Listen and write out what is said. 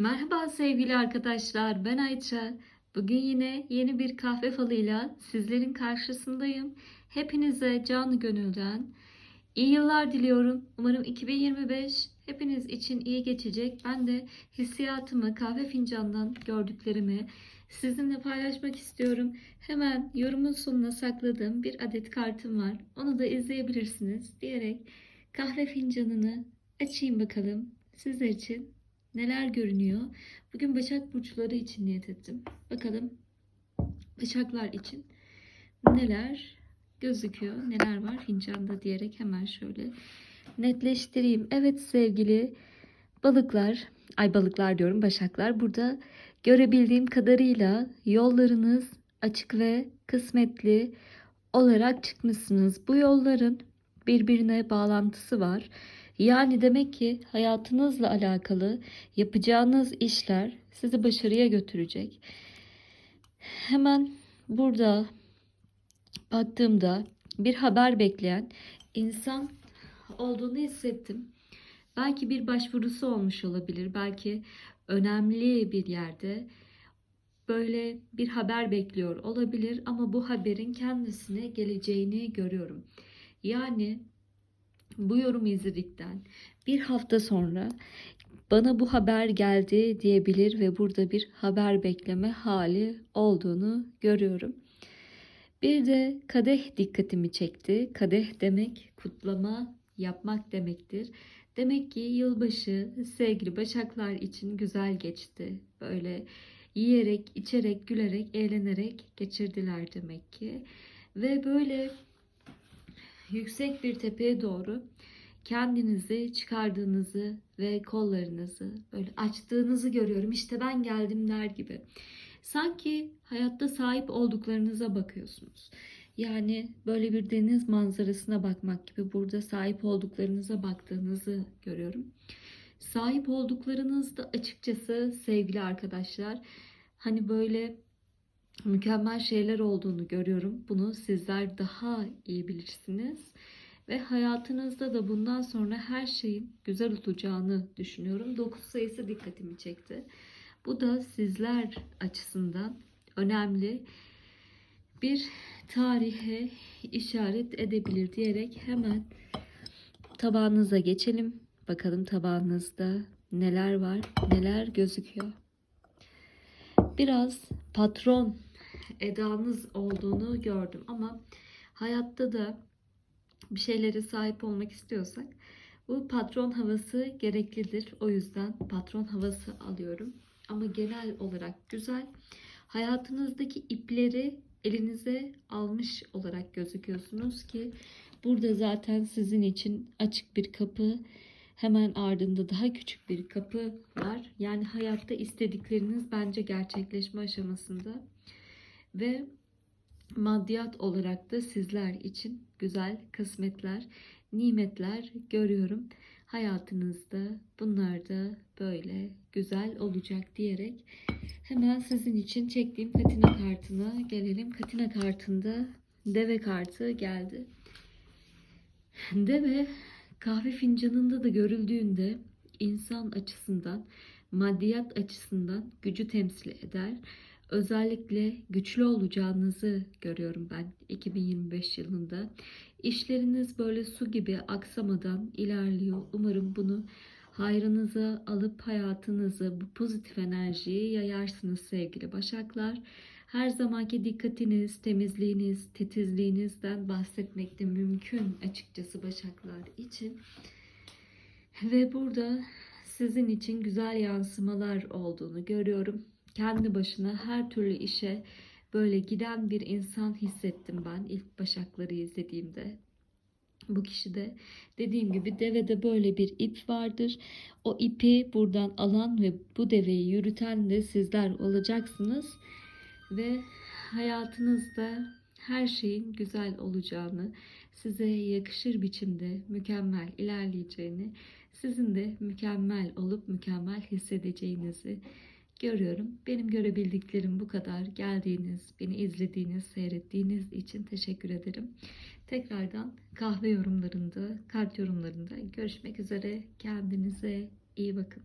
Merhaba sevgili arkadaşlar, ben Ayça. Bugün yine yeni bir kahve falıyla sizlerin karşısındayım. Hepinize canı gönülden iyi yıllar diliyorum. Umarım 2025 hepiniz için iyi geçecek. Ben de hissiyatımı kahve fincandan gördüklerimi sizinle paylaşmak istiyorum. Hemen yorumun sonuna sakladığım bir adet kartım var. Onu da izleyebilirsiniz diyerek kahve fincanını açayım bakalım sizler için neler görünüyor. Bugün Başak Burçları için niyet ettim. Bakalım Başaklar için neler gözüküyor, neler var fincanda diyerek hemen şöyle netleştireyim. Evet sevgili balıklar, ay balıklar diyorum Başaklar. Burada görebildiğim kadarıyla yollarınız açık ve kısmetli olarak çıkmışsınız. Bu yolların birbirine bağlantısı var. Yani demek ki hayatınızla alakalı yapacağınız işler sizi başarıya götürecek. Hemen burada baktığımda bir haber bekleyen insan olduğunu hissettim. Belki bir başvurusu olmuş olabilir. Belki önemli bir yerde böyle bir haber bekliyor olabilir ama bu haberin kendisine geleceğini görüyorum. Yani bu yorumu izledikten bir hafta sonra bana bu haber geldi diyebilir ve burada bir haber bekleme hali olduğunu görüyorum. Bir de kadeh dikkatimi çekti. Kadeh demek kutlama yapmak demektir. Demek ki yılbaşı sevgili başaklar için güzel geçti. Böyle yiyerek, içerek, gülerek, eğlenerek geçirdiler demek ki. Ve böyle yüksek bir tepeye doğru kendinizi çıkardığınızı ve kollarınızı böyle açtığınızı görüyorum. İşte ben geldim der gibi. Sanki hayatta sahip olduklarınıza bakıyorsunuz. Yani böyle bir deniz manzarasına bakmak gibi burada sahip olduklarınıza baktığınızı görüyorum. Sahip olduklarınızda açıkçası sevgili arkadaşlar hani böyle mükemmel şeyler olduğunu görüyorum. Bunu sizler daha iyi bilirsiniz. Ve hayatınızda da bundan sonra her şeyin güzel olacağını düşünüyorum. 9 sayısı dikkatimi çekti. Bu da sizler açısından önemli bir tarihe işaret edebilir diyerek hemen tabağınıza geçelim. Bakalım tabağınızda neler var, neler gözüküyor. Biraz patron edanız olduğunu gördüm ama hayatta da bir şeylere sahip olmak istiyorsak bu patron havası gereklidir. O yüzden patron havası alıyorum. Ama genel olarak güzel. Hayatınızdaki ipleri elinize almış olarak gözüküyorsunuz ki burada zaten sizin için açık bir kapı hemen ardında daha küçük bir kapı var. Yani hayatta istedikleriniz bence gerçekleşme aşamasında ve maddiyat olarak da sizler için güzel kısmetler, nimetler görüyorum. Hayatınızda bunlar da böyle güzel olacak diyerek hemen sizin için çektiğim katina kartına gelelim. Katina kartında deve kartı geldi. Deve kahve fincanında da görüldüğünde insan açısından, maddiyat açısından gücü temsil eder özellikle güçlü olacağınızı görüyorum ben 2025 yılında. İşleriniz böyle su gibi aksamadan ilerliyor. Umarım bunu hayrınıza alıp hayatınızı bu pozitif enerjiyi yayarsınız sevgili başaklar. Her zamanki dikkatiniz, temizliğiniz, titizliğinizden bahsetmek de mümkün açıkçası başaklar için. Ve burada sizin için güzel yansımalar olduğunu görüyorum kendi başına her türlü işe böyle giden bir insan hissettim ben ilk Başakları izlediğimde. Bu kişi de dediğim gibi devede böyle bir ip vardır. O ipi buradan alan ve bu deveyi yürüten de sizler olacaksınız. Ve hayatınızda her şeyin güzel olacağını, size yakışır biçimde mükemmel ilerleyeceğini, sizin de mükemmel olup mükemmel hissedeceğinizi görüyorum. Benim görebildiklerim bu kadar. Geldiğiniz, beni izlediğiniz, seyrettiğiniz için teşekkür ederim. Tekrardan kahve yorumlarında, kart yorumlarında görüşmek üzere. Kendinize iyi bakın.